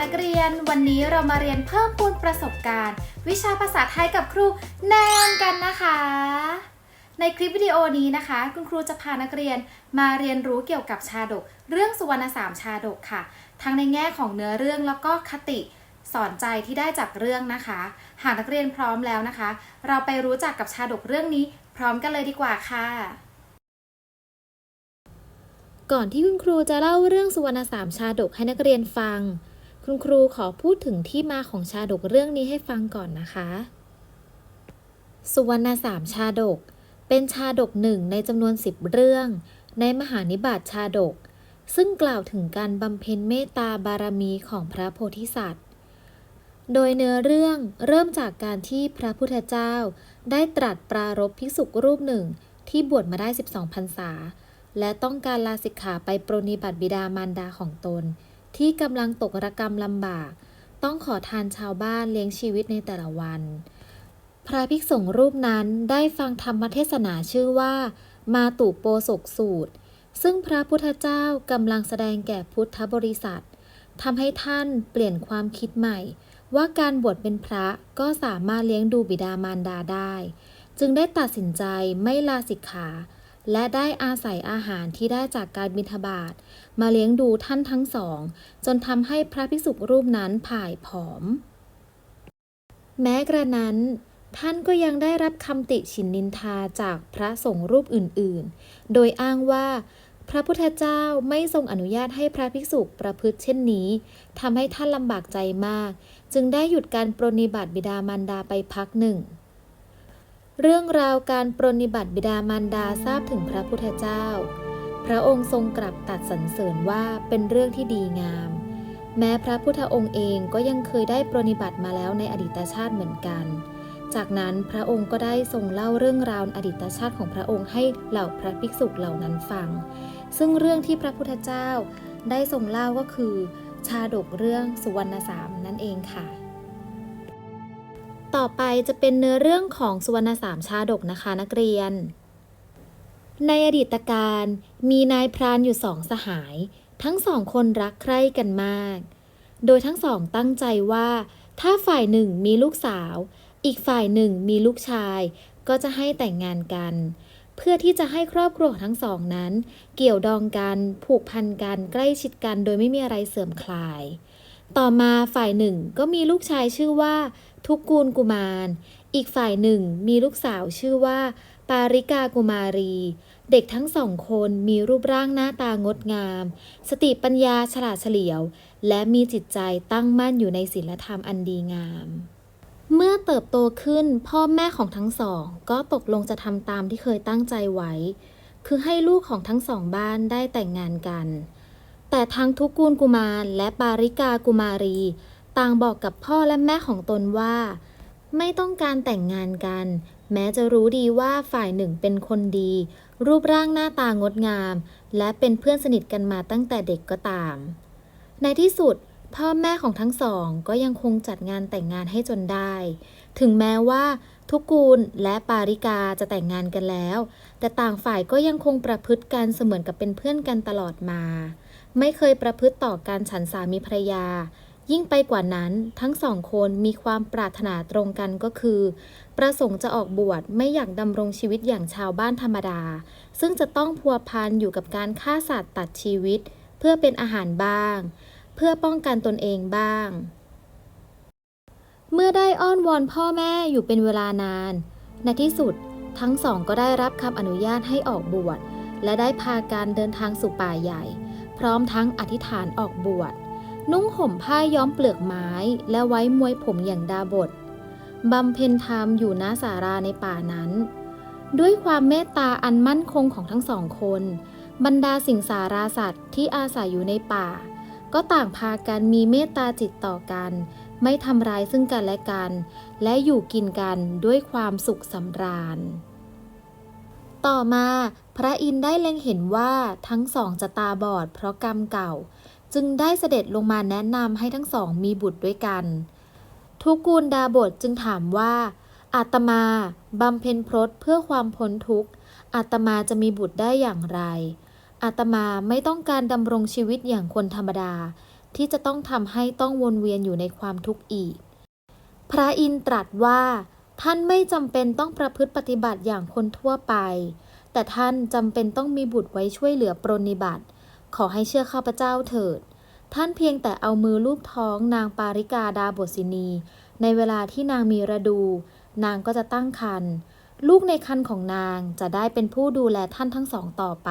นักเรียน วันนี้เรามาเรียนเพิ่มพูนประสบการณ์ วิชาภาษาไทยกับครูแนนกันนะคะ ในคลิปวิดีโอนี้นะคะ คุณครูจะพานักเรียนมาเรียนรู้เกี่ยวกับชาดก เรื่องสุวรรณสามชาดกค่ะ ทั้งในแง่ของเนื้อเรื่องแล้วก็คติสอนใจที่ได้จากเรื่องนะคะ หากนักเรียนพร้อมแล้วนะคะ เราไปรู้จักกับชาดกเรื่องนี้พร้อมกันเลยดีกว่าค่ะก่อนที่คุณครูจะเล่าเรื่องสุวรรณสามชาดกให้นักเรียนฟัง คุณครูขอพูดถึงที่มาของชาดกเรื่องนี้ให้ฟังก่อนนะคะ สุวรรณสามชาดก เป็นชาดกหนึ่งในจำนวนสิบเรื่อง ในมหานิบาตชาดก ซึ่งกล่าวถึงการบำเพ็ญเมตตาบารมีของพระโพธิสัตว์ โดยเนื้อเรื่องเริ่มจากการที่พระพุทธเจ้า ได้ตรัสปรารภภิกษุรูปหนึ่งที่บวชมาได้ 12พรรษา และต้องการลาสิกขาไปปรนนิบัติบิดามารดาของตน ที่กำลังตกระกรรมลำบาก ต้องขอทานชาวบ้านเลี้ยงชีวิตในแต่ละวัน พระภิกษุรูปนั้นได้ฟังธรรมเทศนาชื่อว่า มาตุโปสกสูตร ซึ่งพระพุทธเจ้ากำลังแสดงแก่พุทธบริษัททำให้ท่านเปลี่ยนความคิดใหม่ ว่าการบวชเป็นพระก็สามารถเลี้ยงดูบิดามารดาได้ จึงได้ตัดสินใจไม่ลาสิกขา และได้อาศัยอาหารที่ได้จากการบิณฑบาตมาเลี้ยงดูท่านทั้งสอง จนทำให้พระภิกษุรูปนั้นผ่ายผอม แม้กระนั้น ท่านก็ยังได้รับคำติฉินนินทาจากพระสงฆ์รูปอื่นๆ โดยอ้างว่าพระพุทธเจ้าไม่ทรงอนุญาตให้พระภิกษุประพฤติเช่นนี้ทำให้ท่านลำบากใจมาก จึงได้หยุดการปรนิบัติบิดามารดาไปพักหนึ่ง เรื่องราวการปรนิบัติบิดามารดาทราบถึงพระพุทธเจ้า พระองค์ทรงกลับตัดสรรเสริญว่าเป็นเรื่องที่ดีงาม แม้พระพุทธองค์เองก็ยังเคยได้ปรนนิบัติมาแล้วในอดีตชาติเหมือนกัน จากนั้นพระองค์ก็ได้ทรงเล่าเรื่องราวอดีตชาติของพระองค์ให้เหล่าพระภิกษุเหล่านั้นฟัง ซึ่งเรื่องที่พระพุทธเจ้าได้ทรงเล่าก็คือ ชาดกเรื่องสุวรรณสามนั่นเองค่ะ ต่อไปจะเป็นเนื้อเรื่องของสุวรรณสามชาดกนะคะนักเรียน ในอดีตการมีนายพรานอยู่สองสหาย ทั้งสองคนรักใคร่กันมาก โดยทั้งสองตั้งใจว่า ถ้าฝ่ายหนึ่งมีลูกสาว อีกฝ่ายหนึ่งมีลูกชาย ก็จะให้แต่งงานกัน เพื่อที่จะให้ครอบครัวทั้งสองนั้น เกี่ยวดองกันผูกพันกันใกล้ชิดกัน โดยไม่มีอะไรเสื่อมคลาย ต่อมาฝ่ายหนึ่งก็มีลูกชายชื่อว่า ทุกกูลกุมาร อีกฝ่ายหนึ่งมีลูกสาวชื่อว่า ปาริกากุมารี เด็กทั้งสองคนมีรูปร่างหน้าตางดงาม สติปัญญาฉลาดเฉลียว และมีจิตใจตั้งมั่นอยู่ในศีลธรรมอันดีงาม เมื่อเติบโตขึ้นพ่อแม่ของทั้งสอง ก็ตกลงจะทำตามที่เคยตั้งใจไว้ คือให้ลูกของทั้งสองบ้านได้แต่งงานกัน แต่ทั้งทุกกูลกุมารและปาริกากุมารี ต่างบอกกับพ่อและแม่ของตนว่า ไม่ต้องการแต่งงานกัน แม้จะรู้ดีว่าฝ่ายหนึ่งเป็นคนดี รูปร่างหน้าตางดงาม และเป็นเพื่อนสนิทกันมาตั้งแต่เด็กก็ตาม ในที่สุดพ่อแม่ของทั้งสองก็ยังคงจัดงานแต่งงานให้จนได้ ถึงแม้ว่า ทุกกูลและปาริกาจะแต่งงานกันแล้ว แต่ต่างฝ่ายก็ยังคงประพฤติกันเสมือนกับเป็นเพื่อนกันตลอดมา ไม่เคยประพฤติต่อการฉันสามีภรรยา ยิ่งไปกว่านั้นทั้งสองคนมีความปรารถนาตรงกันก็คือ ประสงค์จะออกบวชไม่อยากดำรงชีวิตอย่างชาวบ้านธรรมดา ซึ่งจะต้องพัวพันอยู่กับการฆ่าสัตว์ตัดชีวิต เพื่อเป็นอาหารบ้าง เพื่อป้องกันตนเองบ้าง เมื่อได้อ้อนวอนพ่อแม่อยู่เป็นเวลานาน ในที่สุดทั้งสองก็ได้รับคำอนุญาตให้ออกบวชและได้พาการเดินทางสู่ป่าใหญ่ พร้อมทั้งอธิษฐานออกบวช นุ่งห่มผ้าย้อมเปลือกไม้และไว้มวยผมอย่างดาบทบำเพ็ญธรรมอยู่ณสาราในป่านั้น ด้วยความเมตตาอันมั่นคงของทั้งสองคน บรรดาสิ่งสาราสัตว์ที่อาศัยอยู่ในป่า ก็ต่างพากันมีเมตตาจิตต่อกัน ไม่ทำร้ายซึ่งกันและกัน และอยู่กินกันด้วยความสุขสำราญ ต่อมา พระอินทร์ได้เล็งเห็นว่าทั้งสองจะตาบอดเพราะกรรมเก่า จึงได้เสด็จลงมาแนะนำให้ทั้งสองมีบุตรด้วยกัน ทุกูลดาบทจึงถามว่า อาตมาบำเพ็ญพรตเพื่อความพ้นทุกข์ อาตมาจะมีบุตรได้อย่างไร อาตมาไม่ต้องการดำรงชีวิตอย่างคนธรรมดา ที่จะต้องทำให้ต้องวนเวียนอยู่ในความทุกข์อีก พระอินตรัสว่า ท่านไม่จำเป็นต้องประพฤติปฏิบัติอย่างคนทั่วไป แต่ท่านจำเป็นต้องมีบุตรไว้ช่วยเหลือปรนนิบัติ ขอให้เชื่อข้าพเจ้าเถิด ท่านเพียงแต่เอามือลูบท้องนางปาริกาดาบทสินี ในเวลาที่นางมีระดู นางก็จะตั้งครรภ์ลูกในครรภ์ของนางจะได้เป็นผู้ดูแลท่านทั้งสองต่อไป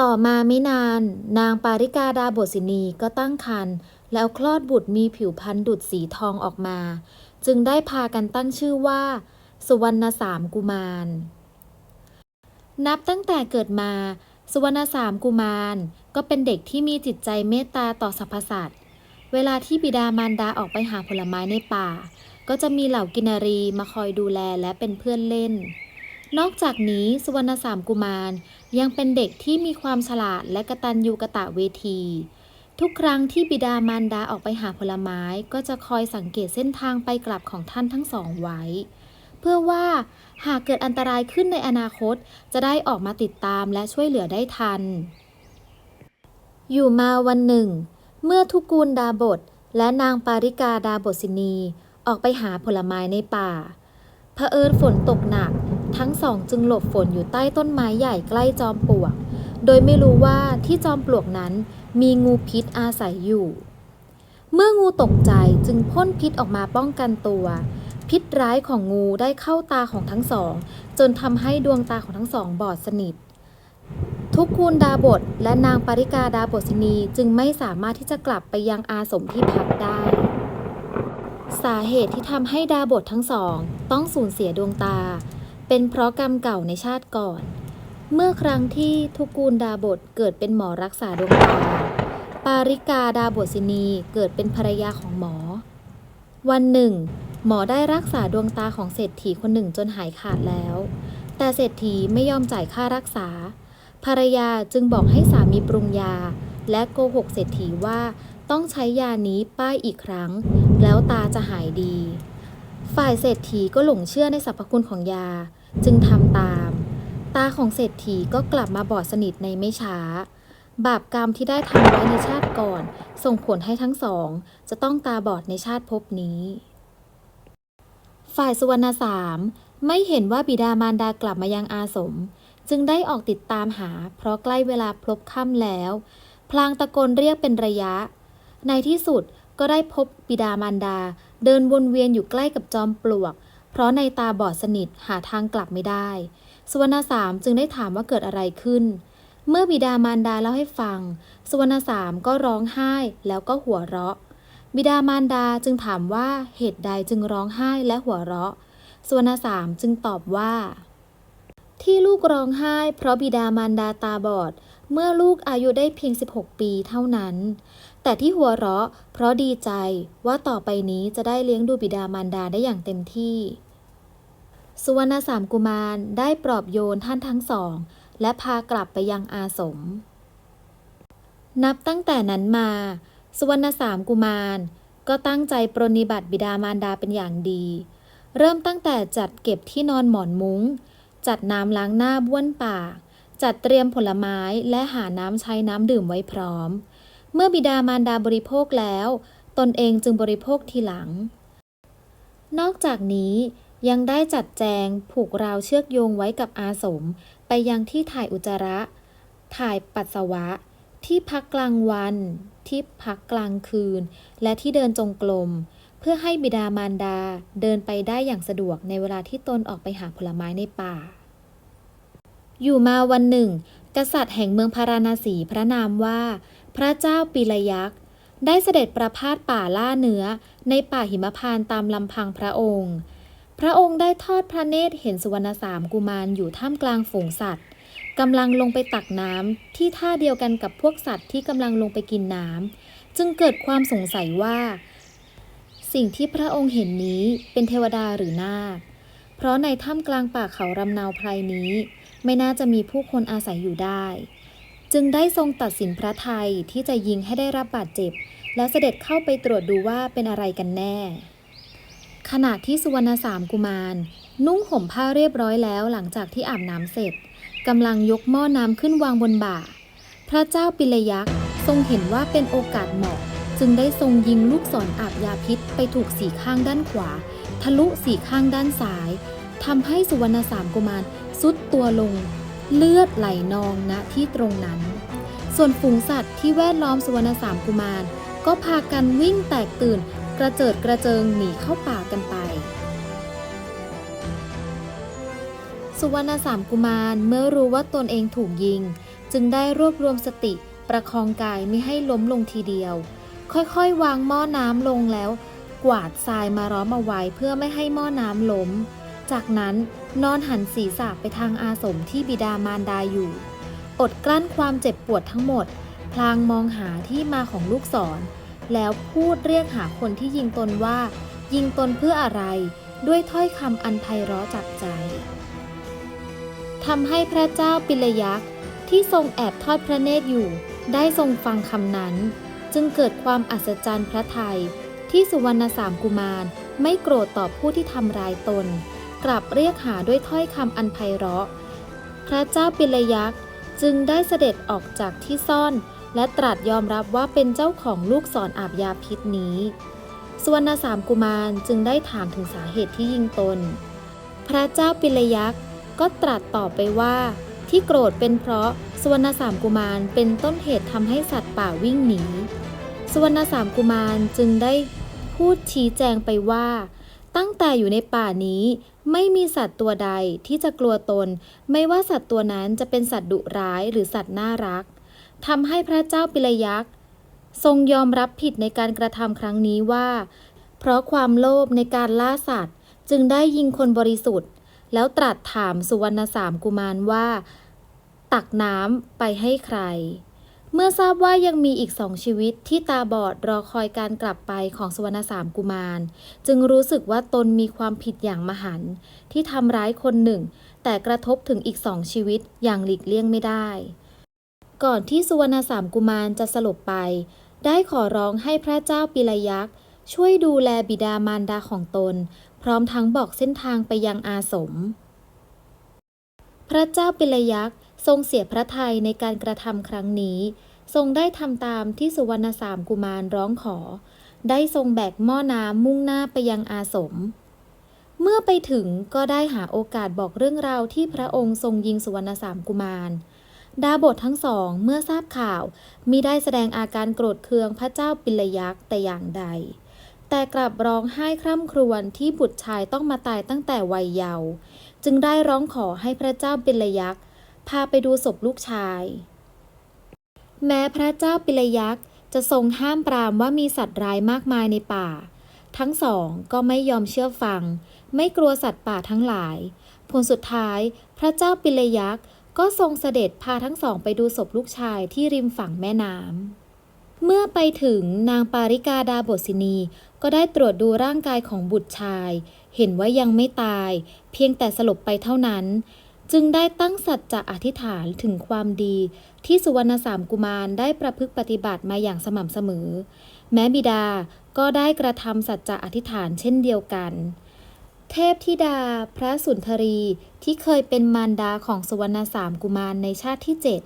ต่อมาไม่นาน นางปาริกาดาบทสินีก็ตั้งครรภ์แล้วคลอดบุตรมีผิวพรรณดุจสีทองออกมา จึงได้พากันตั้งชื่อว่า สุวรรณสามกุมาร นับตั้งแต่เกิดมา สุวรรณสามกุมาร ก็เป็นเด็กที่มีจิตใจเมตตาต่อสรรพสัตว์ เวลาที่บิดามารดาออกไปหาผลไม้ในป่า ก็จะมีเหล่ากินารีมาคอยดูแลและเป็นเพื่อนเล่น นอกจากนี้สุวรรณสามกุมารยังเป็นเด็กที่มีความฉลาดและกระตันยูกะตะเวที ทุกครั้งที่บิดามารดาออกไปหาผลไม้ก็จะคอยสังเกตเส้นทางไปกลับของท่านทั้งสองไว้ เพื่อว่าหากเกิดอันตรายขึ้นในอนาคต จะได้ออกมาติดตามและช่วยเหลือได้ทัน อยู่มาวันหนึ่ง เมื่อทุกูลดาบทและนางปาริกาดาบทสินีออกไปหาผลไม้ในป่าเผอิญฝนตกหนัก ทั้งสองจึงหลบฝนอยู่ใต้ต้นไม้ใหญ่ใกล้จอมปลวก โดยไม่รู้ว่าที่จอมปลวกนั้นมีงูพิษอาศัยอยู่ เมื่องูตกใจจึงพ่นพิษออกมาป้องกันตัว พิษร้ายของงูได้เข้าตาของทั้งสอง จนทำให้ดวงตาของทั้งสองบอดสนิท ทุกคูลดาบทและนางปาริกาดาบทสินีจึงไม่สามารถที่จะกลับไปยังอาสมที่พักได้ สาเหตุที่ทำให้ดาบททั้งสอง ต้องสูญเสียดวงตา เป็นเพราะกรรมเก่าในชาติก่อน เมื่อครั้งที่ทุกูลดาบทเกิดเป็นหมอรักษาดวงตา ปาริกาดาบทสินีเกิดเป็นภรรยาของหมอ วันหนึ่ง หมอได้รักษาดวงตาของเศรษฐีคนหนึ่งจนหายขาดแล้ว แต่เศรษฐีไม่ยอมจ่ายค่ารักษา ภรรยาจึงบอกให้สามีปรุงยา และโกหกเศรษฐีว่าต้องใช้ยานี้ป้ายอีกครั้ง แล้วตาจะหายดี ฝ่ายเศรษฐีก็หลงเชื่อในสรรพคุณของยา จึงทำตาม ตาของเศรษฐีก็กลับมาบอดสนิทในไม่ช้า บาปกรรมที่ได้ทำไว้ในชาติก่อน ส่งผลให้ทั้งสอง จะต้องตาบอดในชาติภพนี้ ฝ่ายสุวรรณสามไม่เห็นว่าบิดามารดากลับมายังอาสม จึงได้ออกติดตามหา เพราะใกล้เวลาพลบค่ำแล้ว พลางตะโกนเรียกเป็นระยะ ในที่สุดก็ได้พบบิดามารดา เดินวนเวียนอยู่ใกล้กับจอมปลวก เพราะในตาบอดสนิทหาทางกลับไม่ได้ สุวรรณสามจึงได้ถามว่าเกิดอะไรขึ้น เมื่อบิดามารดาเล่าให้ฟัง สุวรรณสามก็ร้องไห้แล้วก็หัวเราะ บิดามารดาจึงถามว่าเหตุใดจึงร้องไห้และหัวเราะ สุวรรณสามจึงตอบว่า ที่ลูกร้องไห้ เพราะบิดามารดาตาบอด เมื่อลูกอายุได้เพียง 16 ปีเท่านั้น แต่ที่หัวเราะ เพราะดีใจว่าต่อไปนี้จะได้เลี้ยงดูบิดามารดาได้อย่างเต็มที่ สุวรรณสามกุมารได้ปลอบโยนท่านทั้งสอง และพากลับไปยังอาสม นับตั้งแต่นั้นมา สุวรรณสามกุมาร ก็ตั้งใจปรนนิบัติบิดามารดาเป็นอย่างดี เริ่มตั้งแต่จัดเก็บที่นอนหมอนมุง้ง จัดน้ำล้างหน้าบ้วนปาก จัดเตรียมผลไม้และหาน้ำใช้น้ำดื่มไว้พร้อม เมื่อบิดามารดาบริโภคแล้ว ตนเองจึงบริโภคทีหลัง นอกจากนี้ยังได้จัดแจงผูกราวเชือกโยงไว้กับอาสม ไปยังที่ถ่ายอุจจาระ ถ่ายปัสสาวะ ที่พักกลางวัน ที่พักกลางคืน และที่เดินจงกรมเพื่อให้บิดามารดาเดินไปได้อย่างสะดวกในเวลาที่ตนออกไปหาผลไม้ในป่า อยู่มาวันหนึ่ง กษัตริย์แห่งเมืองพาราณสีพระนามว่า พระเจ้าปีลยักษ์ได้เสด็จประพาสป่าล่าเนื้อ ในป่าหิมพานต์ตามลำพังพระองค์ พระองค์ได้ทอดพระเนตรเห็นสุวรรณสามกุมารอยู่ท่ามกลางฝูงสัตว์ กำลังลงไปตักน้ำที่ท่าเดียวกันกับพวกสัตว์ที่กำลังลงไปกินน้ำจึงเกิดความสงสัยว่า สิ่งที่พระองค์เห็นนี้เป็นเทวดาหรือนาคเพราะในถ้ำกลางป่าเขารำนาวไพรนี้ ไม่น่าจะมีผู้คนอาศัยอยู่ได้ จึงได้ทรงตัดสินพระไทยที่จะยิงให้ได้รับบาดเจ็บ และเสด็จเข้าไปตรวจดูว่าเป็นอะไรกันแน่ ขณะที่สุวรรณสามกุมาร นุ่งห่มผ้าเรียบร้อยแล้วหลังจากที่อาบน้ำเสร็จ กำลังยกหม้อน้ำขึ้นวางบนบ่า พระเจ้าปิลยักษ์ทรงเห็นว่าเป็นโอกาสเหมาะ จึงได้ทรงยิงลูกศรอาบยาพิษไปถูกสีข้างด้านขวา ทะลุสีข้างด้านซ้ายทำให้สุวรรณสามกุมารสุดตัวลง เลือดไหลนองณที่ตรงนั้น ส่วนฝูงสัตว์ที่แวดล้อมสุวรรณสามกุมาร ก็พากันวิ่งแตกตื่น กระเจิดกระเจิงหนีเข้าป่ากันไป สุวรรณสามกุมารเมื่อรู้ว่าตนเองถูกยิง จึงได้รวบรวมสติประคองกายไม่ให้ล้มลงทีเดียว ค่อยๆ วางหม้อน้ำลงแล้ว กวาดทรายมาร้อมเอาไว้เพื่อไม่ให้หม้อน้ำล้ม จากนั้นนอนหันศีรษะไปทางอาสมที่บิดามารดาอยู่ อดกลั้นความเจ็บปวดทั้งหมด พลางมองหาที่มาของลูกศร แล้วพูดเรียกหาคนที่ยิงตนว่า ยิงตนเพื่ออะไรด้วยถ้อยคำอันไพเราะจับใจ ทำให้พระเจ้าปิลยักษ์ที่ทรงแอบทอดพระเนตรอยู่ ได้ทรงฟังคำนั้น จึงเกิดความอัศจรรย์พระทัยที่สุวรรณสามกุมารไม่โกรธต่อผู้ที่ทำร้ายตน กลับเรียกหาด้วยถ้อยคำอันไพเราะ พระเจ้าปิลยักษ์จึงได้เสด็จออกจากที่ซ่อน และตรัสยอมรับว่าเป็นเจ้าของลูกศรออาบยาพิษนี้สุวรรณสามกุมารจึงได้ถามถึงสาเหตุที่ยิงตน พระเจ้าปิลยักษ์ ก็ตรัสต่อไปว่าที่โกรธเป็นเพราะสุวรรณสามกุมารเป็นต้นเหตุทำให้สัตว์ป่าวิ่งหนีสุวรรณสามกุมารจึงได้พูดชี้แจงไปว่า ตั้งแต่อยู่ในป่านี้ไม่มีสัตว์ตัวใดที่จะกลัวตน ไม่ว่าสัตว์ตัวนั้นจะเป็นสัตว์ดุร้ายหรือสัตว์น่ารักทำให้พระเจ้าปิลยักษ์ทรงยอมรับผิดในการกระทำครั้งนี้ว่า เพราะความโลภในการล่าสัตว์ จึงได้ยิงคนบริสุทธิ์ แล้วตรัสถามสุวรรณสามกุมารว่า ตักน้ำไปให้ใคร เมื่อทราบว่ายังมีอีกสองชีวิตที่ตาบอดรอคอยการกลับไปของสุวรรณสามกุมาร จึงรู้สึกว่าตนมีความผิดอย่างมหันที่ทำร้ายคนหนึ่ง แต่กระทบถึงอีกสองชีวิตอย่างหลีกเลี่ยงไม่ได้ ก่อนที่สุวรรณสามกุมารจะสลบไป ได้ขอร้องให้พระเจ้าปิลยักษ์ช่วยดูแลบิดามารดาของตน พร้อมทั้งบอกเส้นทางไปยังอาสม พระเจ้าปิลยักษ์ทรงเสียพระทัยในการกระทำครั้งนี้ ทรงได้ทำตามที่สุวรรณสามกุมารร้องขอ ได้ทรงแบกหม้อน้ำมุ่งหน้าไปยังอาสม เมื่อไปถึงก็ได้หาโอกาสบอกเรื่องราวที่พระองค์ทรงยิงสุวรรณสามกุมารดาบททั้งสองเมื่อทราบข่าวมิได้แสดงอาการโกรธเคืองพระเจ้าปิลยักษ์แต่อย่างใด แต่กลับร้องไห้คร่ำครวญที่บุตรชายต้องมาตายตั้งแต่วัยเยาว์จึงได้ร้องขอให้พระเจ้าปิลยักษ์พาไปดูศพลูกชาย แม้พระเจ้าปิลยักษ์จะทรงห้ามปรามว่ามีสัตว์ร้ายมากมายในป่า ทั้งสองก็ไม่ยอมเชื่อฟัง ไม่กลัวสัตว์ป่าทั้งหลาย ผลสุดท้าย พระเจ้าปิลยักษ์ก็ทรงเสด็จพาทั้งสองไปดูศพลูกชายที่ริมฝั่งแม่น้ำเมื่อไปถึงนางปาริกาดาบสินี ก็ได้ตรวจดูร่างกายของบุตรชาย เห็นว่ายังไม่ตาย เพียงแต่สลบไปเท่านั้น จึงได้ตั้งสัจจะอธิษฐานถึงความดี ที่สุวรรณสามกุมารได้ประพฤติปฏิบัติมาอย่างสม่ำเสมอ แม้บิดาก็ได้กระทำสัจจะอธิษฐานเช่นเดียวกัน เทพธิดา พระสุนทรีที่เคยเป็นมารดาของสุวรรณสามกุมารในชาติที่เจ็ด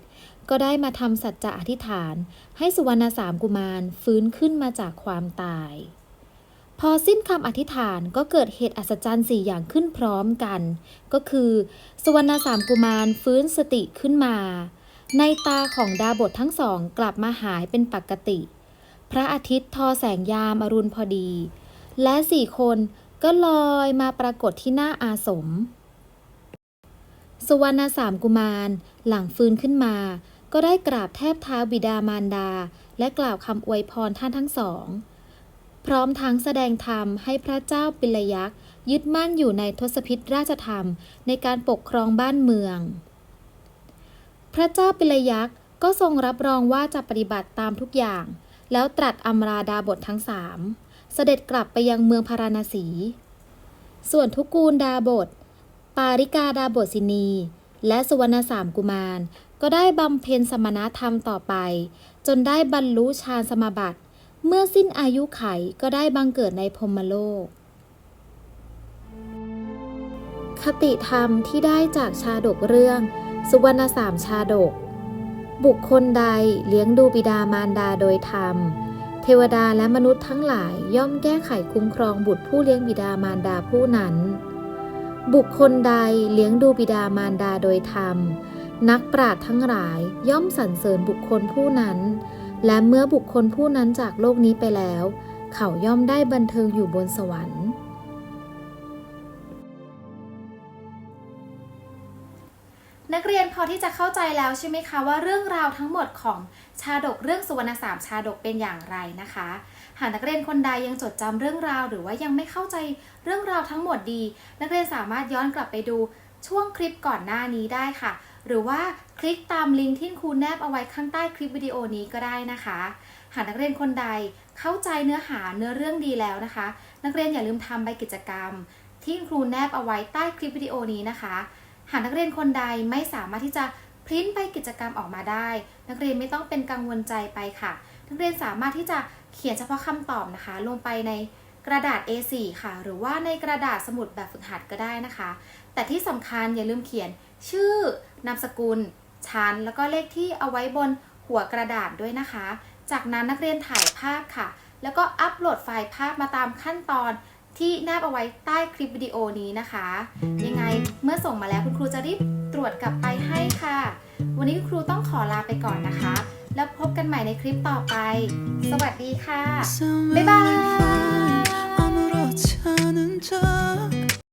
ก็ได้มาทำสัจจะอธิษฐาน ให้สุวรรณสามกุมารฟื้นขึ้นมาจากความตาย พอสิ้นคำอธิษฐานก็เกิดเหตุอัศจรรย์สี่อย่างขึ้นพร้อมกัน ก็คือสุวรรณสามกุมารฟื้นสติขึ้นมา ในตาของดาบททั้งสองกลับมาหายเป็นปกติ พระอาทิตย์ทอแสงยามอรุณพอดี และสี่คนก็ลอยมาปรากฏที่หน้าอาสม สุวรรณสามกุมารหลังฟื้นขึ้นมา ก็ได้กราบแทบเท้าบิดามารดา และกล่าวคำอวยพรท่านทั้งสอง พร้อมทั้งแสดงธรรมให้พระเจ้าปิลยักษ์ยึดมั่นอยู่ในทศพิธราชธรรมในการปกครองบ้านเมือง พระเจ้าปิลยักษ์ก็ทรงรับรองว่าจะปฏิบัติตามทุกอย่าง แล้วตรัสอำลาดาบททั้งสามเสด็จกลับไปยังเมืองพาราณสี ส่วนทุกูลดาบท ปาริกาดาบทสินี และสุวรรณสามกุมาร ก็ได้บำเพ็ญสมณธรรมต่อไป จนได้บรรลุฌานสมาบัติ เมื่อสิ้นอายุไขก็ได้บังเกิดในพรมโลก คติธรรมที่ได้จากชาดกเรื่อง สุวรรณสามชาดก บุคคลใดเลี้ยงดูบิดามารดาโดยธรรม เทวดาและมนุษย์ทั้งหลายย่อมแก้ไขคุ้มครองบุตรผู้เลี้ยงบิดามารดาผู้นั้น บุคคลใดเลี้ยงดูบิดามารดาโดยธรรม นักปราชญ์ทั้งหลายย่อมสรรเสริญบุคคลผู้นั้น และเมื่อบุคคลผู้นั้นจากโลกนี้ไปแล้ว เขาย่อมได้บันเทิงอยู่บนสวรรค์ นักเรียนพอที่จะเข้าใจแล้วใช่ไหมคะว่าเรื่องราวทั้งหมดของชาดกเรื่องสุวรรณสามชาดกเป็นอย่างไรนะคะ หากนักเรียนคนใดยังจดจำเรื่องราว หรือว่ายังไม่เข้าใจเรื่องราวทั้งหมดดี นักเรียนสามารถย้อนกลับไปดูช่วงคลิปก่อนหน้านี้ได้ค่ะ หรือว่าคลิกตามลิงก์ที่ครูแนบเอาไว้ข้างใต้คลิปวิดีโอนี้ก็ได้นะคะ หากนักเรียนคนใดเข้าใจเนื้อหาเนื้อเรื่องดีแล้วนะคะ นักเรียนอย่าลืมทำใบกิจกรรม ที่ครูแนบเอาไว้ใต้คลิปวิดีโอนี้นะคะ หากนักเรียนคนใดไม่สามารถที่จะพริ้นใบกิจกรรมออกมาได้ นักเรียนไม่ต้องเป็นกังวลใจไปค่ะ นักเรียนสามารถที่จะเขียนเฉพาะคำตอบนะคะ ลงไปใน กระดาษ A4 ค่ะ หรือว่าในกระดาษสมุดแบบฝึกหัดก็ได้นะคะ แต่ที่สำคัญอย่าลืมเขียนชื่อนามสกุล ชั้น แล้วก็เลขที่เอาไว้บนหัวกระดาษด้วยนะคะ จากนั้นนักเรียนถ่ายภาพค่ะ แล้วก็อัปโหลดไฟล์ภาพมาตามขั้นตอนที่แนบเอาไว้ใต้คลิปวิดีโอนี้นะคะ ยังไงเมื่อส่งมาแล้วคุณครูจะรีบตรวจกลับไปให้ค่ะ วันนี้คุณครูต้องขอลาไปก่อนนะคะ แล้วพบกันใหม่ในคลิปต่อไป สวัสดีค่ะ บ๊ายบาย 자는 자